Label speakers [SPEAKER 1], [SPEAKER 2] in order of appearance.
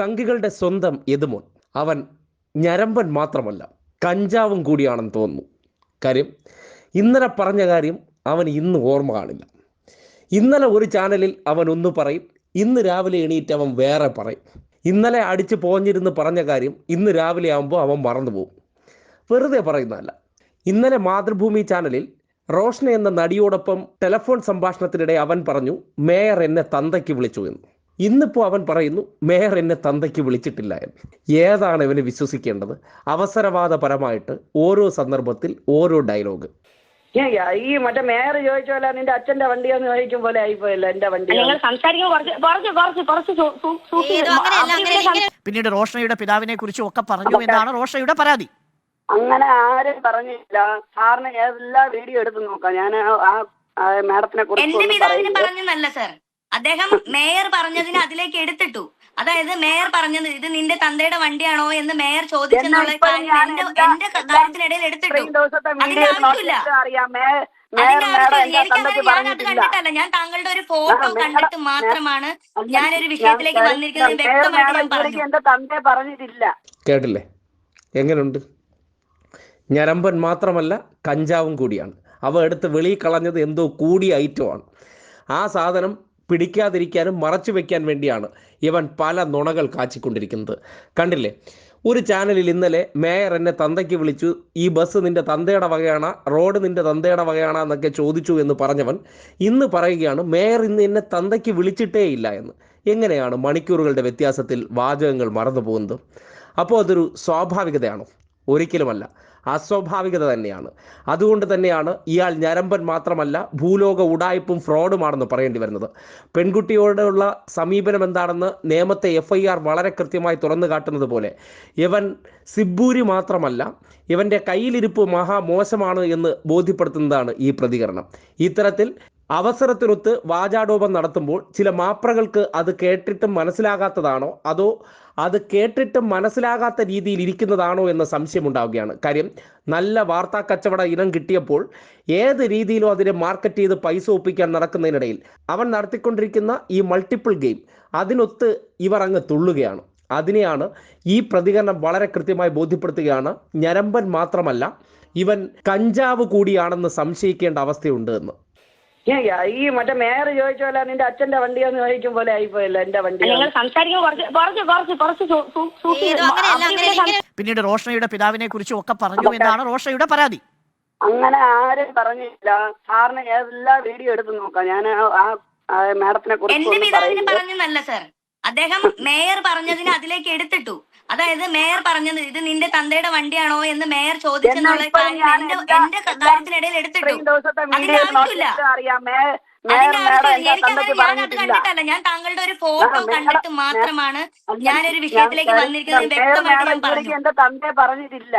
[SPEAKER 1] സംഘികളുടെ സ്വന്തം യദുമോൻ. അവൻ ഞരമ്പൻ മാത്രമല്ല കഞ്ചാവും കൂടിയാണെന്ന് തോന്നുന്നു. കാര്യം ഇന്നലെ പറഞ്ഞ കാര്യം അവൻ ഇന്ന് ഓർമ്മ കാണില്ല. ഇന്നലെ ഒരു ചാനലിൽ അവൻ ഒന്ന് പറയും ഇന്ന് രാവിലെ എണീറ്റ് അവൻ വേറെ പറയും. ഇന്നലെ അടിച്ച് പോഞ്ഞിരുന്ന് പറഞ്ഞ കാര്യം ഇന്ന് രാവിലെ ആകുമ്പോൾ അവൻ മറന്നുപോകും വെറുതെ പറയുന്നതല്ല. ഇന്നലെ മാതൃഭൂമി ചാനലിൽ റോഷ്ന എന്ന നടിയോടൊപ്പം ടെലഫോൺ സംഭാഷണത്തിനിടെ അവൻ പറഞ്ഞു മേയർ എന്നെ തന്തയ്ക്ക് വിളിച്ചു എന്ന്. ഇന്നിപ്പോൾ അവൻ പറയുന്നു മേയർ എന്നെ തന്തയ്ക്ക് വിളിച്ചിട്ടില്ല എന്ന്. ഏതാണ് ഇവന് വിശ്വസിക്കേണ്ടത്? അവസരവാദപരമായിട്ട് ഓരോ സന്ദർഭത്തിൽ ഓരോ ഡയലോഗ്.
[SPEAKER 2] ഈ മറ്റേ മേയർ ചോദിച്ച പോലെ നിന്റെ അച്ഛന്റെ വണ്ടിയാന്ന് ചോദിക്കും പോലെ ആയിപ്പോയല്ലോ എന്റെ വണ്ടി.
[SPEAKER 3] പിന്നീട് റോഷനയുടെ പിതാവിനെ കുറിച്ചും ഒക്കെ പറഞ്ഞു എന്നാണ് റോഷനയുടെ പരാതി.
[SPEAKER 2] അങ്ങനെ ആരും പറഞ്ഞില്ല. സാറിന് എല്ലാ വീഡിയോ എടുത്ത് നോക്കാം. ഞാൻ ആ ആ മാഡത്തിനെ കുറിച്ച് പറഞ്ഞു
[SPEAKER 4] നല്ല സർ. അദ്ദേഹം മേയർ പറഞ്ഞതിന് അതിലേക്ക് എടുത്തിട്ടു. അതായത് മേയർ പറഞ്ഞത് ഇത് നിന്റെ തന്തയുടെ വണ്ടിയാണോ എന്ന് മേയർ ചോദിച്ചെന്നുള്ള എന്റെ കാര്യത്തിനിടയിൽ എടുത്തിട്ടു. അതിന്റെ ആവശ്യമില്ല. അതിന്റെ ആവശ്യമില്ല. എനിക്കങ്ങനെ കണ്ടിട്ടല്ല. ഞാൻ താങ്കളുടെ ഒരു ഫോട്ടോ കണ്ടിട്ട് മാത്രമാണ് ഞാനൊരു വിഷയത്തിലേക്ക് വന്നിരിക്കുന്നത്. വ്യക്തമായിട്ട് ഞാൻ പറഞ്ഞു.
[SPEAKER 1] കേട്ടില്ലേ? എങ്ങനെയുണ്ട് ഞരമ്പൻ മാത്രമല്ല കഞ്ചാവും കൂടിയാണ്. അവ എടുത്ത് വെളിയിൽ കളഞ്ഞത് എന്തോ കൂടിയ ഐറ്റമാണ് ആ സാധനം പിടിക്കാതിരിക്കാനും മറച്ചു വെക്കാൻ വേണ്ടിയാണ് ഇവൻ പല നുണകൾ കാച്ചിക്കൊണ്ടിരിക്കുന്നത്. കണ്ടില്ലേ? ഒരു ചാനലിൽ ഇന്നലെ മേയർ എന്നെ തന്തയ്ക്ക് വിളിച്ചു ഈ ബസ് നിന്റെ തന്തയുടെ വകയാണ് റോഡ് നിന്റെ തന്തയുടെ വകയാണ് എന്നൊക്കെ ചോദിച്ചു എന്ന് പറഞ്ഞവൻ ഇന്ന് പറയുകയാണ് മേയർ ഇന്ന് എന്നെ തന്തയ്ക്ക് വിളിച്ചിട്ടേ ഇല്ല എന്ന്. എങ്ങനെയാണ് മണിക്കൂറുകളുടെ വ്യത്യാസത്തിൽ വാചകങ്ങൾ മറന്നു പോകുന്നത് അപ്പോൾ അതൊരു സ്വാഭാവികതയാണോ? ഒരിക്കലുമല്ല. അസ്വാഭാവികത തന്നെയാണ്. അതുകൊണ്ട് തന്നെയാണ് ഇയാൾ ഞരമ്പൻ മാത്രമല്ല ഭൂലോക ഉടായ്പും ഫ്രോഡുമാണെന്ന് പറയേണ്ടി വരുന്നത്. പെൺകുട്ടിയോടുള്ള സമീപനം എന്താണെന്ന് നിയമത്തെ എഫ് വളരെ കൃത്യമായി തുറന്നു കാട്ടുന്നത് പോലെ ഇവൻ സിബൂരി മാത്രമല്ല ഇവന്റെ കയ്യിലിരിപ്പ് മഹാമോശമാണ് എന്ന് ബോധ്യപ്പെടുത്തുന്നതാണ് ഈ പ്രതികരണം. ഇത്തരത്തിൽ അവസരത്തിനൊത്ത് വാചാടോപം നടത്തുമ്പോൾ ചില മാപ്രകൾക്ക് അത് കേട്ടിട്ടും മനസ്സിലാകാത്തതാണോ? അതോ അത് കേട്ടിട്ടും മനസ്സിലാകാത്ത രീതിയിൽ ഇരിക്കുന്നതാണോ എന്ന സംശയം ഉണ്ടാവുകയാണ്. കാര്യം നല്ല വാർത്താ കച്ചവട ഇനം കിട്ടിയപ്പോൾ ഏത് രീതിയിലും അതിനെ മാർക്കറ്റ് ചെയ്ത് പൈസ ഒപ്പിക്കാൻ നടക്കുന്നതിനിടയിൽ അവൻ നടത്തിക്കൊണ്ടിരിക്കുന്ന ഈ മൾട്ടിപ്പിൾ ഗെയിം അതിനൊത്ത് ഇവർ അങ്ങ് തുള്ളുകയാണ്. അതിനെയാണ് ഈ പ്രതികരണം വളരെ കൃത്യമായി ബോധ്യപ്പെടുത്തുകയാണ്. ഞരമ്പൻ മാത്രമല്ല ഇവൻ കഞ്ചാവ് കൂടിയാണെന്ന് സംശയിക്കേണ്ട അവസ്ഥയുണ്ട് എന്ന്.
[SPEAKER 2] ഈ മറ്റേ മേയർ ചോദിച്ച പോലെ നിന്റെ അച്ഛന്റെ വണ്ടിയാന്ന് ചോദിക്കും പോലെ ആയിപ്പോയല്ലോ എന്റെ വണ്ടി.
[SPEAKER 3] പിന്നീട് റോഷനയുടെ പിതാവിനെ കുറിച്ച് ഒക്കെ പറഞ്ഞു എന്നാണ് റോഷനയുടെ പരാതി.
[SPEAKER 2] അങ്ങനെ ആരും പറഞ്ഞില്ല. സാറിന് എല്ലാ വീഡിയോ എടുത്ത് നോക്കാം. ഞാൻ ആ മാഡത്തിനെ കുറിച്ച്
[SPEAKER 4] എന്റെ പിതാവിന്
[SPEAKER 2] പറയുന്നില്ല
[SPEAKER 4] സർ. അദ്ദേഹം മേയർ പറഞ്ഞതിന് അതിലേക്ക് എടുത്തിട്ടു. അതായത് മേയർ പറഞ്ഞത് ഇത് നിന്റെ തന്തയുടെ വണ്ടിയാണോ എന്ന് മേയർ ചോദിച്ചെന്നുള്ള എന്റെ കാര്യത്തിനിടയിൽ എടുത്തിട്ടു. അതിന്റെ ആവശ്യമില്ല. കണ്ടിട്ടല്ല. ഞാൻ താങ്കളുടെ ഒരു ഫോട്ടോ കണ്ടിട്ട് മാത്രമാണ് ഞാനൊരു വിഷയത്തിലേക്ക് വന്നിരിക്കുന്നത് വ്യക്തമായിട്ട് ഞാൻ പറഞ്ഞു.
[SPEAKER 2] എന്റെ തന്തയെ പറഞ്ഞിട്ടില്ല.